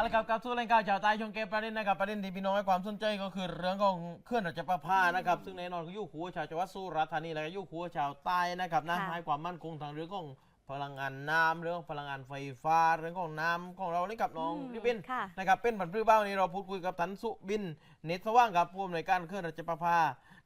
เอาละครับกับสู้รายการข่าวใต้ช่องเกมประเด็นนะครับประเด็นที่พี่น้องให้ความสนใจก็คือเรื่องของเคลื่อนราชประภานะครับ ซึ่งแน่นอนก็อยู่คู่ชาวจังหวัดสุราษฎร์ธานีและก็อยู่คู่ชาวใต้นะครับนะค่ะให้ความมั่นคงทางเรื่องของพลังงานน้ำเรื่องของพลังงานไฟฟ้าเรื่องของน้ำของเรานี่กับน้องอืมริบบินค่ะนะครับเป็นผันพื้เบ้านี้เราพูดคุยกับทันสุบินเนตรสว่างกับผู้อำนวยการเคลื่อนราชประภา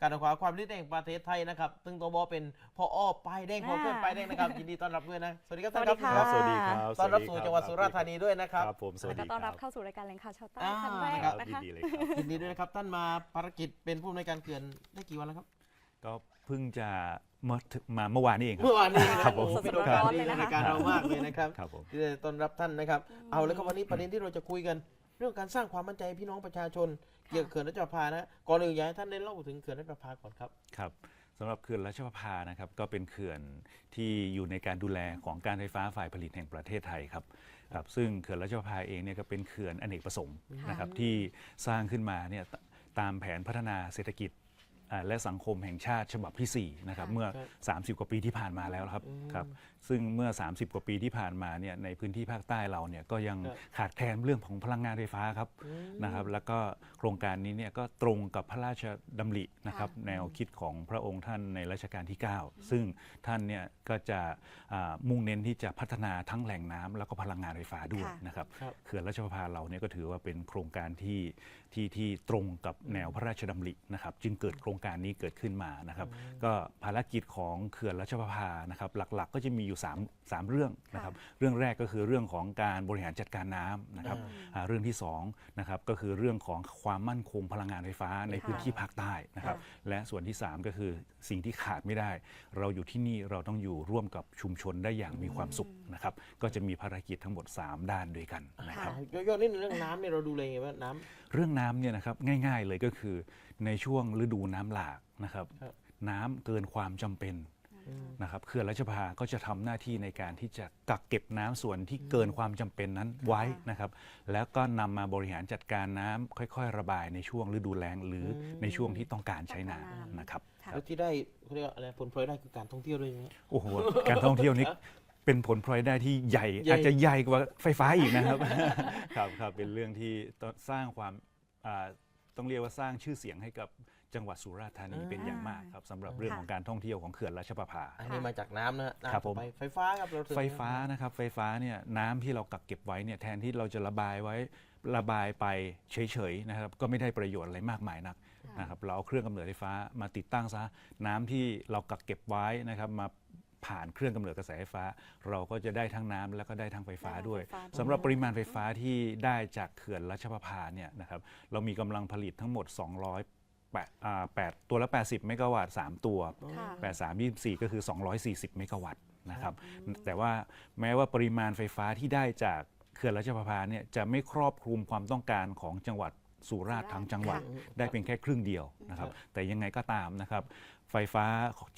การขวาความนิดแห่งประเทศไทยนะครับซึ่งตัวบอเป็นพออ้อป้ายแดงพอเคลื่อนป้ายแดงนะครับยินดีต้อนรับด้วยนะสวัสดีครับท่านครับสวัสดีครัค่ะบสวัสดีครับต้อนรับสสู่สดีคจังหวัดสุราษฎร์ธานีด้วยนะครับ ครับผมสวัสแล้วดีก็ต้อนรับคเข้าสู่รายการแหล่งข่าวชาวใต้อ่า ครั้งแรกครับนะยินคะดีเลยครับ ยินดีด้วยนะครับท่านมาภารกิจเป็นผู้อำนวยการเขื่อนได้กี่วันแล้วครับก็เพิ่งจะมาถึงมาเมื่อวานนี้เองครัเมื่บอวานนี้นะครับผมโอ้โหเป็นโอสกาสดๆร้อนๆดีเลยในนะคะรายการเรามากเลยนะครับ ครับผม ที่ได้ต้อนรับท่านนะครับ เอาแล้วครับวันนี้ประเด็นที่เราจะคุยกัน เรื่องการสร้างความมั่นใจให้พี่น้องประชาชน เกี่ยวกับเขื่อนรัชประภานะก่อนอื่นอยากให้ท่านได้เล่าถึงเขื่อนรัชประภาก่อนครับครับสำหรับเขื่อนราชประภานะครับก็เป็นเขื่อนที่อยู่ในการดูแลของการไฟฟ้าฝ่ายผลิตแห่งประเทศไทยครับครับซึ่งเขื่อนราชประภาเองเนี่ยก็เป็นเขื่อนอเนกประสงค์นะครับที่สร้างขึ้นมาเนี่ยตตามแผนพัฒนาเศรษฐกิจ อ่าและสังคมแห่งชาติฉบับที่ 4 นะครับ ค่ะ เมื่อครับ30 กว่าปีที่ผ่านมาแล้วครับอืมครับซึ่งเมื่อ 30 กว่าปีที่ผ่านมาเนี่ยในพื้นที่ภาคใต้เราเนี่ยก็ยังครับขาดแคลนเรื่องของพลังงานไฟฟ้าครับอืมนะครับแล้วก็โครงการนี้เนี่ยก็ตรงกับพระราชดำรินะครับค่ะแนวคิดของพระองค์ท่านในรัชกาลที่ 9 ซึ่งท่านเนี่ยก็จะอ่ามุ่งเน้นที่จะพัฒนาทั้งแหล่งน้ำแล้วก็พลังงานไฟฟ้าด้วยค่ะ นะครับ ครับ เขื่อนราชประภาเราเนี่ยก็ถือว่าเป็นโครงการที่ที่ที่ตรงกับแนวพระราชดำรินะครับ จึงเกิดโครงการนี้เกิดขึ้นมานะครับ ก็ภารกิจของเขื่อนราชประภานะครับ หลักๆ ก็จะมีอยู่3 3เรื่องนะครับ เรื่องแรกก็คือเรื่องของการบริหารจัดการน้ำนะครับอ่าเรื่องที่2นะครับก็คือเรื่องของความมั่นคงพลังงานไฟฟ้าในพื้นที่ภาคใต้นะครับ และส่วนที่ 3 ก็คือสิ่งที่ขาดไม่ได้ เราอยู่ที่นี่เราต้องอยู่ร่วมกับชุมชนได้อย่างมีความสุขนะครับ ก็จะมีภารกิจทั้งหมด 3 ด้านด้วยกันนะครับย่อๆนิดนึงเรื่องน้ำเนี่ยเราดูเลยไงว่าน้ำเรื่องน้ำเนี่ยนะครับง่าย ๆเลยก็คือในช่วงฤดูน้ำหลากนะครับครับน้ำเกินความจำเป็นอืมนะครับเขื่อนราชประภาก็จะทำหน้าที่ในการที่จะกักเก็บน้ำส่วนที่เกินความจำเป็นนั้นไว้นะครับ แล้วก็นำมาบริหารจัดการน้ำค่อย ๆ ระบายในช่วงฤดูแล้งหรืออมในช่วงที่ต้องการใช้น้ำนะครับค่ะแล้วที่ได้เขาเรียกว่าอะไรผลพลอยได้คือการท่องเที่ยวด้วยไหมโอ้โหการท่องเที่ยวนี้เป็นผลพลอยได้ที่ใหญ่ใหญ่อาจจะใหญ่กว่าไฟฟ้าอีกนะครับครับครับเป็นเรื่องที่ต้องสร้างความอ่า ต้องเรียกว่าสร้างชื่อเสียงให้กับจังหวัดสุราษฎร์ธานีเป็นอย่างมากครับสำหรับเรื่องของการท่องเที่ยวของเขื่อนราชประภา อันนี้มาจากน้ำนะฮะน้ำครับผมต่อไปไฟฟ้าครับเราถึง ไฟฟ้านะครับไฟฟ้าเนี่ยน้ำที่เรากักเก็บไว้เนี่ยแทนที่เราจะระบายไว้ระบายไปเฉยๆนะครับก็ไม่ได้ประโยชน์อะไรมากมายนักนะครับเราเอาเครื่องกำเนิดไฟฟ้ามาติดตั้งซะน้ำที่เรากักเก็บไว้นะครับมา ผ่านเครื่องกำเนิดกระแสไฟฟ้า เราก็จะได้ทั้งน้ำแล้วก็ได้ทั้งไฟฟ้าด้วยได้ทั้งไฟฟ้าด้วยสำหรับปริมาณไฟฟ้าที่ได้จากเขื่อนรัชประภาเนี่ยนะครับเรามีกำลังผลิตทั้งหมด 200แปดอ่าแปดตัวละ 80 เมกะวัตต์ 3 ตัวค่ะ83 24 ก็คือ 240 เมกะวัตต์นะครับ แต่ว่าแม้ว่าปริมาณไฟฟ้าที่ได้จากเขื่อนราชประภาเนี่ยจะไม่ครอบคลุมความต้องการของจังหวัดสุราษฎร์ทั้งจังหวัดได้เป็นแค่ครึ่งเดียวนะครับ แต่ยังไงก็ตามนะครับ ไฟฟ้า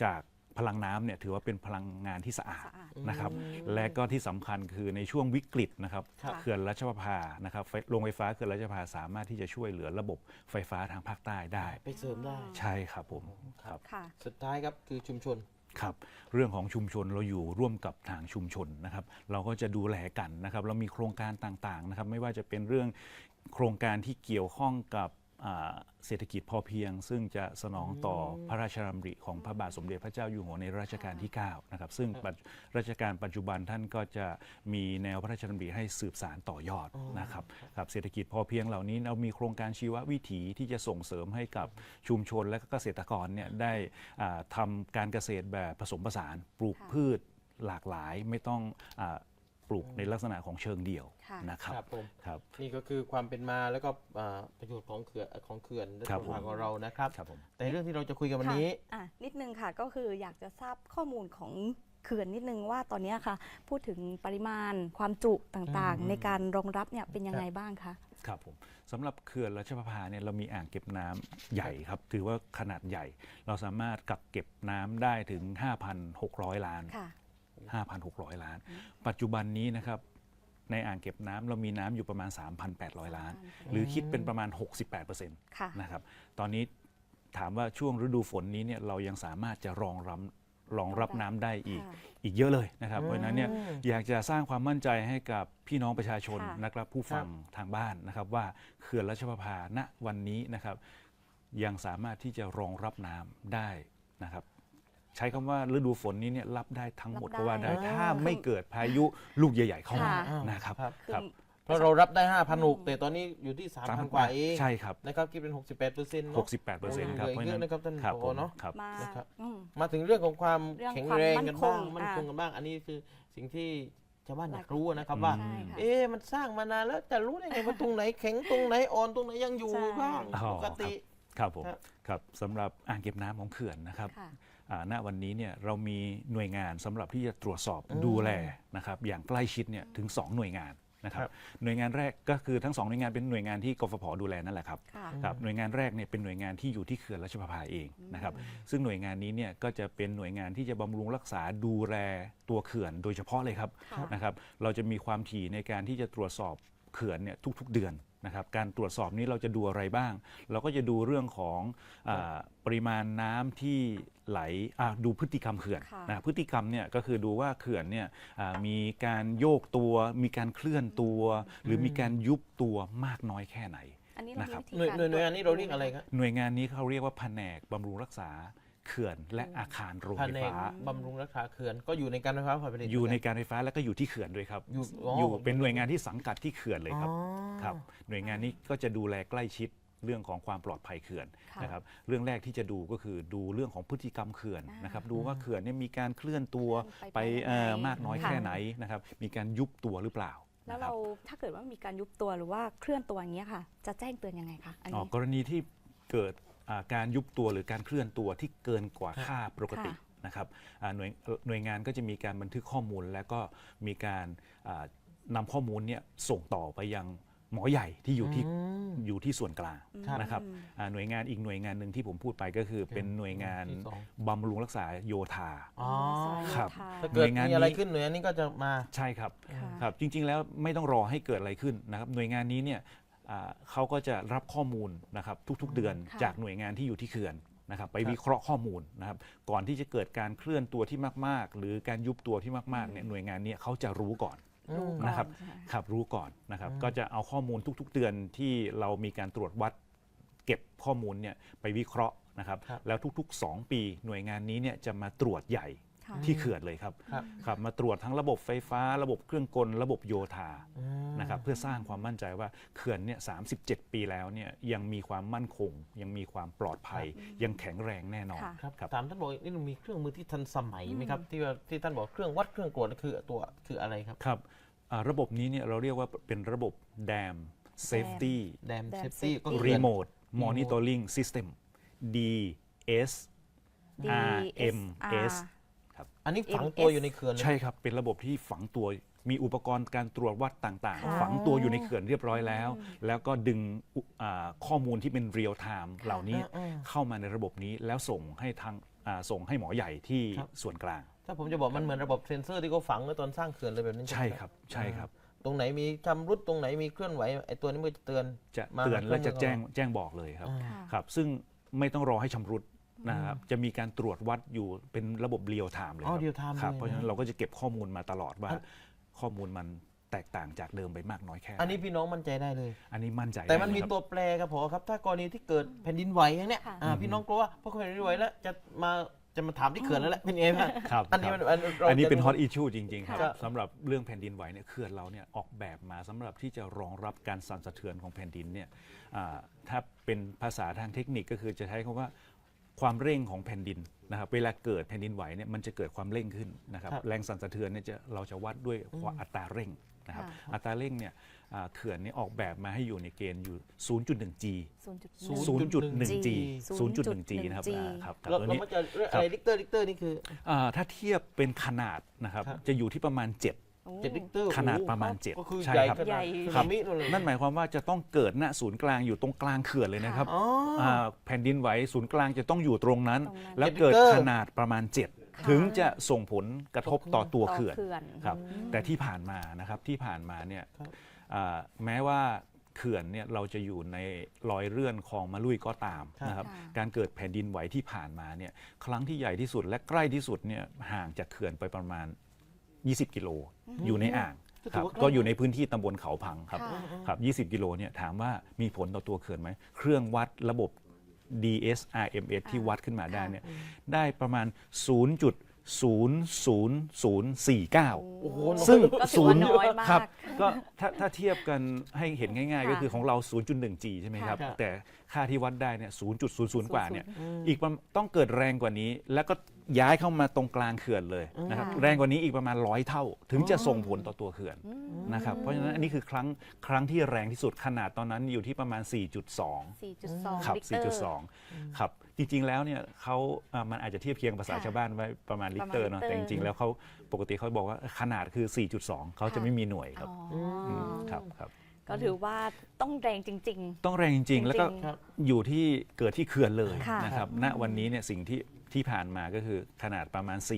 จาก พลังน้ำเนี่ยถือว่าเป็นพลังงานที่สะอาดสะอาด นะครับ และก็ที่สำคัญคือในช่วงวิกฤตนะครับครับ เขื่อนรัชประภานะครับไฟโรงไฟฟ้าเขื่อนรัชประภาสามารถที่จะช่วยเหลือระบบไฟฟ้าทางภาคใต้ได้ ไปเสริมได้ ใช่ครับผมครับ ค่ะ สุดท้ายครับคือชุมชน ครับเรื่องของชุมชนเราอยู่ร่วมกับทางชุมชนนะครับ เราก็จะดูแลกันนะครับ เรามีโครงการต่างๆนะครับ ไม่ว่าจะเป็นเรื่องโครงการที่เกี่ยวข้องกับอ่า เศรษฐกิจพอเพียง ซึ่งจะสนองต่อพระราชดำริของพระบาทสมเด็จพระเจ้าอยู่หัวในรัชกาลที่9นะครับซึ่งปัจรัชกาลปัจจุบันท่านก็จะมีแนวพระราชดำริให้สืบสารต่อยอดนะครับครับเศรษฐกิจพอเพียงเหล่านี้เรามีโครงการชีววิถีที่จะส่งเสริมให้กับชุมชนและก็เกษตรกรเนี่ยได้อ่าทำการเกษตรแบบผสมผสานปลูกค่ะพืชหลากหลายไม่ต้องอา ปลูกในลักษณะของเชิงเดี่ยวค่ะนะครับครับผมครับ นี่ก็คือความเป็นมาแล้วก็อ่าประโยชน์ของเขื่อนของเขื่อนครับผม ของเรานะครับ ครับผม แต่เรื่องที่เราจะคุยกันวันนี้ ค่ะอะนิดนึงค่ะก็คืออยากจะทราบข้อมูลของเขื่อนนิดนึงว่าตอนเนี้ยค่ะ พูดถึงปริมาณความจุต่างอืม ๆ ในการรองรับเนี่ยเป็นยังไงบ้างคะ ครับผมสำหรับเขื่อนรัชประภาเนี่ยเรามีอ่างเก็บน้ำใหญ่ครับ ถือว่าขนาดใหญ่ เราสามารถกักเก็บน้ำได้ถึง 5,600 ล้านค่ะ 5,600 ล้าน ปัจจุบันนี้นะครับในอ่างเก็บน้ำเรามีน้ำอยู่ประมาณ 3,800 ล้าน หรือคิดเป็นประมาณ 68%ค่ะนะครับตอนนี้ถามว่าช่วงฤดูฝนนี้เนี่ยเรายังสามารถจะรองรับรองรับน้ำได้อีกค่ะอีกเยอะเลยนะครับ เพราะฉะนั้นเนี่ยอืมอยากจะสร้างความมั่นใจให้กับพี่น้องประชาชนค่ะนะครับผู้ฟังทางบ้านนะครับว่าเขื่อนรัชประภาณวันนี้นะครับยังสามารถที่จะรองรับน้ำได้นะครับ ใช้คำว่าฤดูฝนนี้เนี่ยรับได้ทั้งหมดรับได้ ก็ว่าได้อ่าถ้าไม่เเกิดพายุลูกใหญ่ ๆ เข้ามาค่ะ นะครับครับ คือครับเพราะเรารับได้ 5,000ลูกแต่ตอนนี้อยู่ที่ 3,000 กว่าเองใช่ครับ นะครับคิดเป็น 68เปอร์เซ็นต์68เปอร์เซ็นต์ครับเหลืออีกเยอะนะครับท่านครับผผอมเนาะ ครับ มานะครับ อืม มาถึงเรื่องของความเรื่องแข็งความแรงกันบ้างมั่มันนคคงงกันบ้าง อันนี้คือสิ่งที่ชาวบ้านอยากหลายรู้นะครับว่า ใช่ค่ะ เอ๊ะมันสร้างมานานแล้วจะรู้ได้ไงว่าตรงไหนแข็งตรงไหนอ่อนตรงไหนยังอยู่ใช่ บ้างอ๋อ ปกติ ครับผมครับ ครับสำหรับอ่างเก็บน้ำของเขื่อนนะครับ ค่ะอ่า ณวันนี้เนี่ยเรามีหน่วยงานสำหรับที่จะตรวจสอบอืมดูแลนะครับอย่างใกล้ชิดเนี่ยถึง 2 หน่วยงานนะครับครับหน่วยงานแรกก็คือทั้งสองหน่วยงานเป็นหน่วยงานที่กฟผดูแลนั่นแหละครับค่ะครับหน่วยงานแรกเนี่ยเป็นหน่วยงานที่อยู่ที่เขื่อนรัชประภาเองนะครับซึ่งหน่วยงานนี้เนี่ยก็จะเป็นหน่วยงานที่จะบำรุงรักษาดูแลตัวเขื่อนโดยเฉพาะเลยครับค่ะนะครับเราจะมีความถี่ในการที่จะตรวจสอบเขื่อนเนี่ยทุก ๆ เดือน นะครับการตรวจสอบนี้เราจะดูอะไรบ้าง เราก็จะดูเรื่องของอาปริมาณน้ำที่ไหลอะดูพฤติกรรมเขื่อนค่ะ นะพฤติกรรมเนี่ยก็คือดูว่าเขื่อนเนี่ยอ่ามีการโยกตัว มีการเคลื่อนตัว หรือมีการยุบตัวมากน้อยแค่ไหน อันนี้เรานะครับมีวิธีหน่วยการหน่วยหน่วยงานนี้เราเรียกอะไรครับ หน่วยงานนี้เขาเรียกว่าแผนกบำรุงรักษา เขื่อนและอาคารโรงแผไฟนกฟ้าบำรุงรักษาเขื่อนก็อยู่ในการไฟฟ้าฝ่ายผลิตอยู่ในการไฟฟ้าแล้วก็อยู่ที่เขื่อนด้วยครับ อยู่อ๋ออยู่เป็นหน่วยงานที่สังกัดที่เขื่อนเลยครับอ๋อครับ หน่วยงานนี้ก็จะดูแลใกล้ชิดเรื่องของความปลอดภัยเขื่อนค่ะนะครับเรื่องแรกที่จะดูก็คือดูเรื่องของพฤติกรรมเขื่อนอ่านนะครับดูว่าเขื่อนเนี่ยมีการเคลื่อนตัวเคลื่อนไปไปเอ่อยังไงมากน้อยค่ะแค่ไหนนะครับมีการยุบตัวหรือเปล่าแล้วนะครัเราบถ้าเกิดว่ามีการยุบตัวหรือว่าเคลื่อนตัวอย่างเงี้ยค่ะ จะแจ้งเตือนยังไงคะอันอ๋อนี้กรณีที่เกิดอ่า การยุบตัวหรือการเคลื่อนตัวที่เกินกว่าค่าปกติค่ะนะครับอ่าหน่วยหน่วยงานก็จะมีการบันทึกข้อมูล แล้วก็มีการอ่านำข้อมูลเนี่ยส่งต่อไปยังหมอใหญ่ที่อยู่ที่อืมอยู่ที่ส่วนกลางครับนะครับอ่าหน่วยงานอีกหน่วยงานหนึ่งที่ผมพูดไปก็คือเป็นหน่วยงานที่สองบำรุงรักษาโยธาอ๋อครับถ้าเกิดหน่วยงานมีอะไรนี้ขึ้นหน่วยงานนี้ก็จะมาใช่ครับค่ะครับ จริง ๆ แล้วไม่ต้องรอให้เกิดอะไรขึ้นนะครับหน่วยงานนี้เนี่ยอ่า เขาก็จะรับข้อมูลนะครับทุกๆเดือนค่ะจากหน่วยงานที่อยู่ที่เขื่อนนะครับไปครับวิเคราะห์ข้อมูลนะครับก่อนที่จะเกิดการเคลื่อนตัวที่มาก ๆ หรือการยุบตัวที่มากๆเนี่ยหน่วยงานเนี้เขาจะรู้ก่อนอืมนะครับใช่ไหมครับรู้ก่อนนะครับอืมก็จะเอาข้อมูลทุก ๆ เดือนที่เรามีการตรวจวัดเก็บข้อมูลเนี่ยไปวิเคราะห์นะครับครับแล้วทุก ๆ 2 ปีหน่วยงานนี้เนี่ยจะมาตรวจใหญ่ค่ะที่เขื่อนเลยครับครับครับ มาตรวจทั้งระบบไฟฟ้า ระบบเครื่องกล ระบบโยธาอืม นะครับเพื่อสร้างความมั่นใจว่าเขื่อนเนี่ยสาปีแล้วเนี่ยยังมีความมั่นคง ยังมีความปลอดภัย ยังแข็งแรงแน่นอนค่ะครับครับถามท่านบอกนี่มีเครื่องมือที่ทันสมัยไหมครับที่ว่าที่ท่านบอกเครื่องวัดเครื่องตรวจคือตัวคืออะไรครับครับอ่าระบบนี้เนี่ยเราเรียกว่าเป็นระบบ Dam Safety แดม Dam เซฟตี้ safety ก็คือ Remote Monitoring System DS RMS อันนี้ฝังตัวอยู่ในเขื่อนเลยใช่ครับ เป็นระบบที่ฝังตัว มีอุปกรณ์การตรวจวัดต่างค่ะๆฝังตัวอยู่ในเขื่อนเรียบร้อยแล้ว แล้วก็ดึงอุอ่าข้อมูลที่เป็นเรียลไทม์เหล่านี้อืมเข้ามาในระบบนี้แล้วส่งให้ทางอ่าส่งให้หมอใหญ่ที่ครับ ส่วนกลาง ถ้าผมจะบอกมันเหมือนระบบเซ็นเซอร์ที่เขาฝังไว้ตอนสร้างเขื่อนเลยแบบนี้ใช่ครับใช่ครับ ตรงไหนมีชำรุดตรงไหนมีเคลื่อนไหวไอ้ตัวนี้มันจะเตือน จะมาเตือนและจะเครื่องมือแจ้งแจ้งบอกเลยครับ อ่า ค่ะ ครับ ซึ่งไม่ต้องรอให้ชำรุดนะครับ จะมีการตรวจวัดอยู่เป็นระบบเรียลไทม์เลยอ๋อครับ real time ครับ เลยเพราะฉะนั้นเราก็จะเก็บข้อมูลมาตลอดว่า อัน ข้อมูลมันแตกต่างจากเดิมไปมากน้อยแค่ไหอันนี้พี่น้องมั่นใจได้เลย อันนี้มั่นใจแต่มันได้มีครับ ตัวแปรครับพอครับ ถ้ากรณีที่เกิดแผ่นดินไหวอย่างเนี้ยค่ะ อ่าพี่น้องกลัวว่าพอแผ่นดินไหวแล้วจะมาจะมาถามที่เขื่อนแล้วแหละเป็นไงบ้างครับ อันนี้คมัรันบอันราอันนี้เป็นจะฮอตอิชชูจริง ๆคค่ะรับสำหรับเรื่องแผ่นดินไหวเนี่ยเขื่อนเราเนี่ยออกแบบมาสำหรับที่จะรองรับการสั่นสะเทือนของแผ่นดินเนี่ยอ่าถ้าเป็นภาษาทางเทคนิคก็คือจะใช้คำว่า ความเร่งของแผ่นดินนะครับเวลาเกิดแผ่นดินไหวเนี่ยมันจะเกิดความเร่งขึ้นนะครับครับแรงสั่นสะเทือนเนี่ยจะเราจะวัดด้วยความอัตราเร่งนะครับค่ะอัตราเร่งเนี่ยอ่าเขื่อนเนี่ยออกแบบมาให้อยู่ในเกณฑ์อยู่ 0.1 G 0.1 0.1 G 0.1 G นะครับ G อ่าครับครับแล้วตัวแล้วนี้มันจะเรียกอะไรลิกเตอร์ลิกเตอร์นี่คืออ่าถ้าเทียบเป็นขนาดนะครับครับจะอยู่ที่ประมาณ7โอ้ เจ็ดลิกเตอร์ขนาดโอ้โหประมาณเจ็ดก็คือใช่ใหญ่ครับ ขนาดใหญ่สึนามินู่นเลย นั่นหมายความว่าจะต้องเกิดณศูนย์กลางอยู่ตรงกลางเขื่อนเลยนะครับอ๋ออาแผ่นดินไหวศูนย์กลางจะต้องอยู่ตรงนั้น ตรงนั้น แล้วเกิดเจ็ดลิตรขนาดประมาณ 7 ถึงจะส่งผลกระทบต่อตัวต่อเขื่อน เขื่อน ครับแต่ที่ผ่านมานะครับที่ผ่านมาเนี่ยครับอ่าแม้ว่าเขื่อนเนี่ยเราจะอยู่ในรอยเรื่อนคลองมะลุยก็ตามครับ นะครับค่ะการเกิดแผ่นดินไหวที่ผ่านมาเนี่ยครั้งที่ใหญ่ที่สุดและใกล้ที่สุดเนี่ยห่างจากเขื่อนไปประมาณ 20 กิโลอยู่ในอ่างก็คถืรัอบว่าใกล้ก็อยู่ในพื้นที่ตำบลเขาพังครับค่ะครับ20 กิโลเนี่ยถามว่ามีผลต่อตัวเขื่อนไหม เครื่องวัดระบบ DSRMS ที่วัดขึ้นมาได้เนี่ยได้ประมาณ0.00049 โอ้โหซึ่งก็ถือว่าน้อยมาก ครับก็ถ้าถ้าเทียบกันให้เห็นง่ายๆค่ะก็คือของเรา 0.1G ใช่ไหมครับ ค่ะ แต่ค่าที่วัดได้เนี่ย 0.00 กว่าเนี่ยอืมอีกประมาณต้องเกิดแรงกว่านี้ แล้วก็ย้ายเข้ามาตรงกลางเขื่อนเลยนะครับค่ะแรงกว่านี้อีกประมาณร้อยเท่า ถึงจะส่งผลต่อตัวเขื่อนอืมนะครับเพราะฉะนั้นอันนี้คือครั้งครั้งที่แรงที่สุดขนาดตอนนั้นอยู่ที่ประมาณ 4.2 4.2ครับ ลิกเตอร์4.2 ครับ จริงๆแล้วเนี่ยเขาอ่ามันอาจจะเทียบเคียงภาษาค่ะชาวบ้านไว้ประมาณลิตรเนาะประมาณลิตร แต่จริงๆแล้วเขาปกติเขาบอกว่าขนาดคือ 4.2 เขาจะค่ะไม่มีหน่วยครับอ๋ออมครับครับ ก็ถือว่าต้องแรงจริง ต้องแรงจริง ๆ แล้วก็จริงครับอยู่ที่เกิดที่เขื่อนเลยค่ะ นะครับณวันนี้เนี่ยสิ่งที่ที่ผ่านมาก็คือขนาดประมาณ 4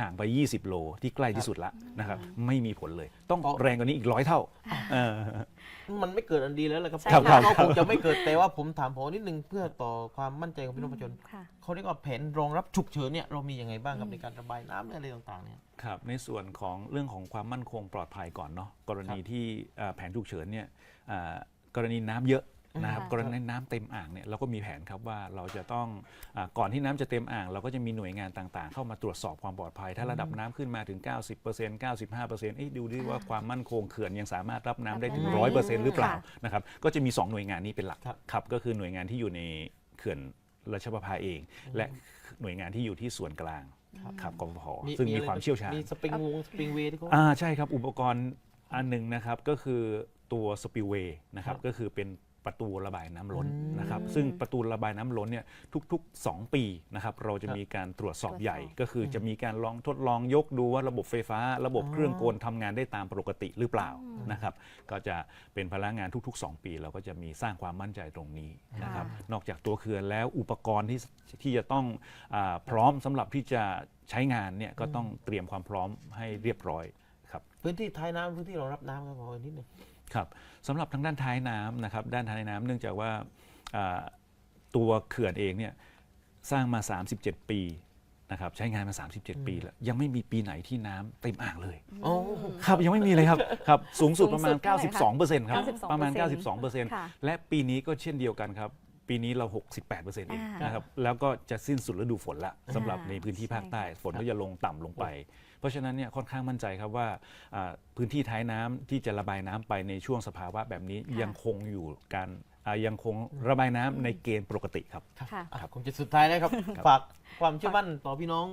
ห่างไป 20 โลที่ใกล้ที่สุดละนะครับ ไม่มีผลเลย ต้องอ๋อ แรงกว่านี้อีกร้อยเท่าเออ มันไม่เกิดอันดีแล้วแหละครับใช่ครับ ก็ครับคงจะไม่เกิดแต่ว่าผมถามพอนิดนึงเพื่อต่อความมั่นใจของพี่น้องประชาชนๆค่ะ เขาเรียกว่าแผนรองรับฉุกเฉินเนี่ยเรามียังไงบ้างครับในการระบายน้ำอะไรต่างๆเนี่ย ครับในส่วนของเรื่องของความมั่นคงปลอดภัยก่อนเนาะกรณีที่เอ่อแผนฉุกเฉินเนี่ยเอ่อกรณีน้ำเยอะ นะครับค่ะกรณีน้ำเต็มอ่างเนี่ยเราก็มีแผนครับว่าเราจะต้องอาก่อนที่น้ำจะเต็มอ่าง เราก็จะมีหน่วยงานต่างๆ เข้ามาตรวจสอบความปลอดภัย ถ้าระดับน้ำขึ้นมาถึง 90% 95%เอ้ยดูดิว่าความมั่นคงเขื่อนยังสามารถรับน้ำได้ถึงรับได้ไหม100%หรือเปล่าค่ะนะครับก็จะมี 2 หน่วยงานนี้เป็นหลักครับครับก็คือหน่วยงานที่อยู่ในเขื่อนราชประภาเอง และหน่วยงานที่อยู่ที่ส่วนกลางครับกฟผซึ่งมีอะไรความเชี่ยวชาญมีสปริงวงสปริงเวย์ที่เขาอ่าใช่ครับอุปกรณ์อันหนึ่งนะครับก็คือตัวสปิลเวย์นะครับครับก็คือเป็น ประตูระบายน้ำล้นอืมนะครับ ซึ่งประตูระบายน้ำล้นเนี่ยทุก ๆ 2 ปีนะครับเราจะครับมีการตรวจสอบตรวจสอบใหญ่ก็คือจะมีการลองทดลองยกดูว่าระบบไฟฟ้า ระบบอ๋อเครื่องกลทำงานได้ตามปกติหรือเปล่านะครับ ก็จะเป็นพลังงานทุก ๆ 2 ปี เราก็จะมีสร้างความมั่นใจตรงนี้นะครับค่ะนอกจากตัวเขื่อนแล้วอุปกรณ์ที่ที่จะต้องอาพร้อมสำหรับที่จะใช้งานเนี่ยก็ต้องเตรียมความพร้อมให้เรียบร้อยครับพื้นที่ท้ายน้ำพื้นที่รองรับน้ำครับขออีกนิดหนึง ครับสำหรับทางด้านท้ายน้ำนะครับด้านท้ายน้ำเนื่องจากว่าอ่าตัวเขื่อนเองเนี่ยสร้างมา 37 ปีนะครับใช้งานมา 37 ปีแล้วยังไม่มีปีไหนที่น้ำเต็มอ่างเลยโอ้ครับยังไม่มีเลยครับครับสูงสุดประมาณสูงสุดเท่าไหร่คะ92%ครับ92%ประมาณ 92%ค่ะและปีนี้ก็เช่นเดียวกันครับ ปีนี้เรา 68%เองอ่านนะครับแล้วก็จะสิ้นสุดฤดูฝนละสำหรับอ่าในพื้นที่ภาคใต้ใช่ค่ะฝนก็จะลงต่ำลงไป เพราะฉะนั้นเนี่ยค่อนข้างมั่นใจครับว่าอ่าพื้นที่ท้ายน้ำที่จะระบายน้ำไปในช่วงสภาวะแบบนี้ค่ะยังคงอยู่การอ่ายังคงระบายน้ำในเกณฑ์ปกติครับค่ะอะคงจะสุดท้ายนะครับฝากความเชื่อมั่นต่อพี่น้อง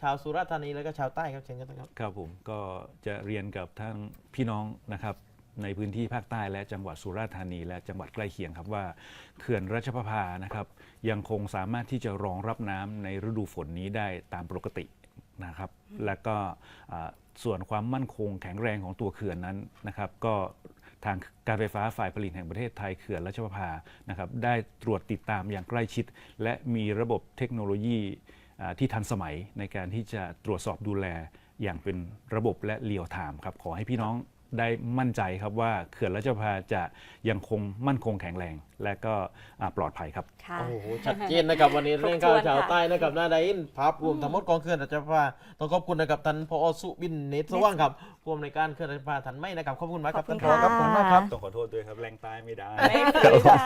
ชาวสุราษฎร์ธานีแล้วก็ชาวใต้ครับเชิญกันนะครับครับผมก็จะเรียนกับท่านพี่น้องนะครับในพื้นที่ภาคใต้และจังหวัดสุราษฎร์ธานี และจังหวัดใกล้เคียงครับว่าเขื่อนรัชประภานะครับ ยังคงสามารถที่จะรองรับน้ำในฤดูฝนนี้ได้ตามปกติ นะครับ และก็ส่วนความมั่นคงแข็งแรงของตัวเขื่อนนั้นนะครับ ก็ทางการไฟฟ้าฝ่ายผลิตแห่งประเทศไทยเขื่อนรัชประภานะครับ ได้ตรวจติดตามอย่างใกล้ชิด และมีระบบเทคโนโลยีที่ทันสมัยในการที่จะตรวจสอบดูแลอย่างเป็นระบบและเรียลไทม์ครับขอให้พี่น้อง ได้มั่นใจครับว่าเขื่อนรัชประภาจะยังคงมั่นคงแข็งแรง และก็อ่าปลอดภัยครับ ค่ะ โอ้โห ชัดเจนนะครับ วันนี้ครบเรื่องข้าวถ้วนชาวค่ะใต้นะครับหน้าไดอินภาพรวมทั้งหมดกองเคลื่อนราชประภาต้องขอบคุณนะครับท่านพอสุบินเนตสว่างครับผู้อำนวยการเคลื่อนราชประภาท่านไม่นะครับขอบคุณมากครับขอบคุท่านณพอครับขอบคุณมากครับค่ะต้องขอโทษด้วยครับ แรงใต้ไม่ได้ ไม่เป็นไรค่ะ